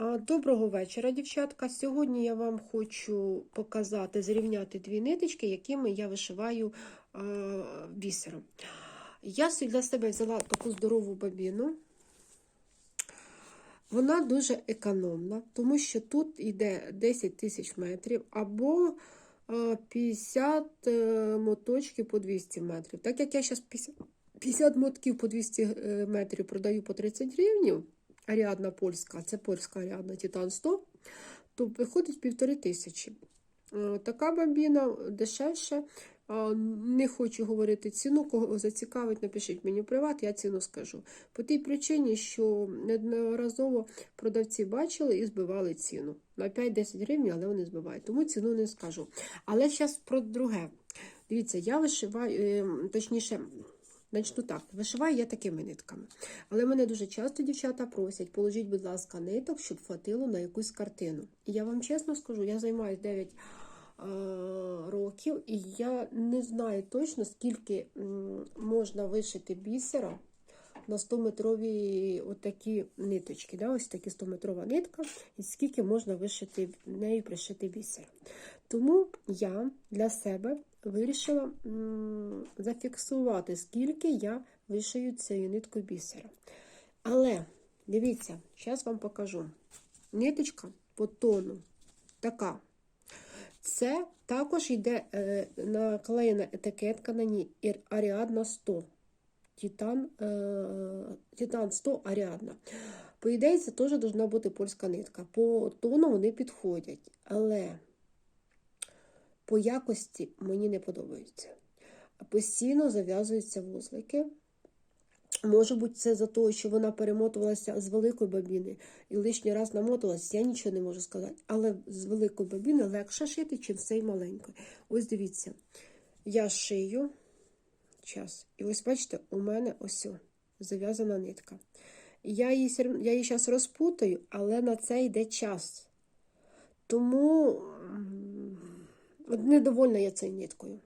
Доброго вечора, дівчатка. Сьогодні я вам хочу показати, зрівняти дві ниточки, якими я вишиваю бісером. Я для себе взяла таку здорову бабіну. Вона дуже економна, тому що тут йде 10 тисяч метрів або 50 е, моточків по 200 метрів. Так як я зараз 50, 50 мотків по 200 е, метрів продаю по 30 гривень, Аріадна польська, це польська Аріадна Титан 100, то виходить півтори тисячі. Е, Така бабіна дешевше. Не хочу говорити ціну, кого зацікавить, напишіть мені приват, я ціну скажу. По тій причині, що неодноразово продавці бачили і збивали ціну. На 5-10 гривень, але вони збивають, тому ціну не скажу. Але зараз про друге. Дивіться, я вишиваю, е, точніше, Начну так, вишиваю я такими нитками. Але мене дуже часто дівчата просять, положіть, будь ласка, ниток, щоб хватило на якусь картину. І я вам чесно скажу, я займаюся 9 е, років, і я не знаю точно, скільки можна вишити бісера на 100-метрові отакі ниточки. Да? Ось такі 100-метрова нитка, і скільки можна вишити нею пришити бісер. Тому я для себе вирішила зафіксувати, скільки я вишию цією ниткою бісера. Але, дивіться, зараз вам покажу. Ниточка по тону така. Це також йде е, наклеєна етикетка на ній Аріадна 100. Титан, е, Титан 100 Аріадна. По ідеї, це теж повинна бути польська нитка. По тону вони підходять. Але по якості мені не подобаються. Постійно зав'язуються вузлики. Може бути, це за те, що вона перемотувалася з великої бабіни і лишній раз намотувалася, я нічого не можу сказати. Але з великої бабіни легше шити, ніж з цієї маленької. Ось дивіться, я шию. Час. І ось бачите, у мене ось зав'язана нитка. Я її я її зараз розпутаю, але на це йде час. Тому недовольна я цією ниткою.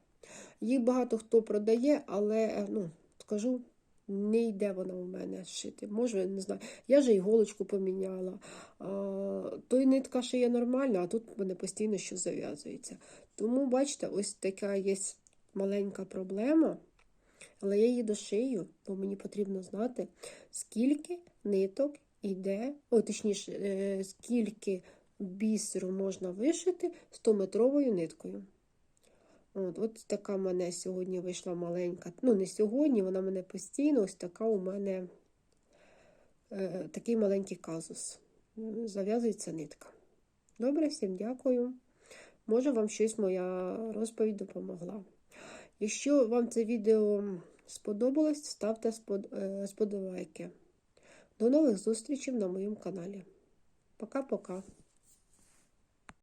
Їх багато хто продає, але, ну, скажу, не йде вона у мене шити. Може, не знаю. Я вже іголочку поміняла. А, той нитка шиє нормально, а тут мене постійно що зав'язується. Тому, бачите, ось така є маленька проблема. Але я її дошию, бо мені потрібно знати, скільки ниток йде, о, точніше, е, скільки бісеру можна вишити 100-метровою ниткою. От от така в мене сьогодні вийшла маленька. Ну, не сьогодні, вона мене постійно, ось така у мене е, такий маленький казус. Зав'язується нитка. Добре, всім дякую. Може, вам щось моя розповідь допомогла. Якщо вам це відео сподобалось, ставте сподобайки. До нових зустрічей на моєму каналі. Пока-пока.